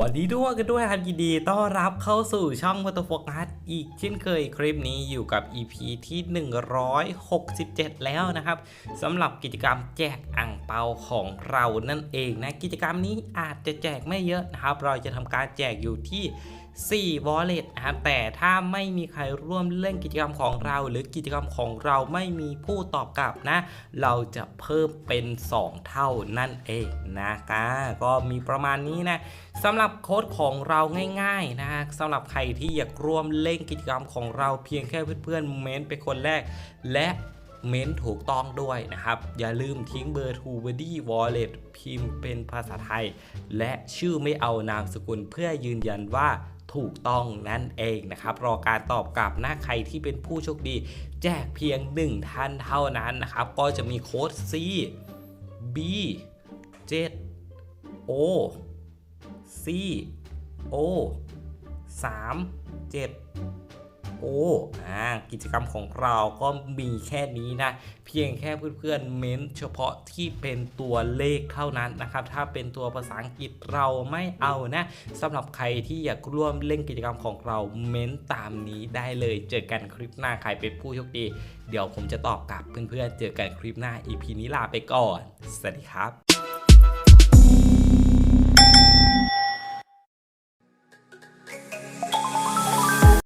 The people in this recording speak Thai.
วันนี้ด้วยกันด้วยครับยินดีต้อนรับเข้าสู่ช่องวัตโฟกัสอีกเช่นเคยคลิปนี้อยู่กับ EP ที่ 167 แล้วนะครับสำหรับกิจกรรมแจกอ่างเปาของเรานั่นเองนะ กิจกรรมนี้อาจจะแจกไม่เยอะนะครับ เราจะทำการแจกอยู่ที่ 4 wallet นะครับแต่ถ้าไม่มีใครร่วมเล่นกิจกรรมของเรา หรือกิจกรรมของเราไม่มีผู้ตอบกลับนะ เราจะเพิ่มเป็น 2 เท่านั่นเองนะคะก็มีประมาณนี้นะสำหรับโค้ดของเราง่ายๆนะสำหรับใครที่อยากร่วมเล่นกิจกรรมของเราเพียงแค่เพื่อนๆเม้นเป็นคนแรก และเม้นถูกต้องด้วยนะครับ อย่าลืมทิ้งเบอร์ t ู b o d y Wallet พิมพ์เป็นภาษาไทย และชื่อไม่เอานามสกุลเพื่อยืนยันว่า ถูกต้องนั่นเองนะครับ รอการตอบกลับนะใครที่เป็นผู้โชคดี แจกเพียง 1 ท่านเท่านั้นนะครับ ก็จะมีโค้ด C B 7 O C O 3 7 โอ้อ่ากิจกรรมของเราก็มีแค่นี้นะ เพียงแค่เพื่อนๆเม้นเฉพาะที่เป็นตัวเลขเท่านั้นนะครับ ถ้าเป็นตัวภาษาอังกฤษเราไม่เอานะสำหรับใครที่อยากร่วมเล่นกิจกรรมของเราเม้นตามนี้ได้เลยเจอกันคลิปหน้าใครเป็นผู้โชคดี เดี๋ยวผมจะตอบกลับเพื่อนๆเจอกันคลิปหน้า EP นี้ลาไปก่อน สวัสดีครับ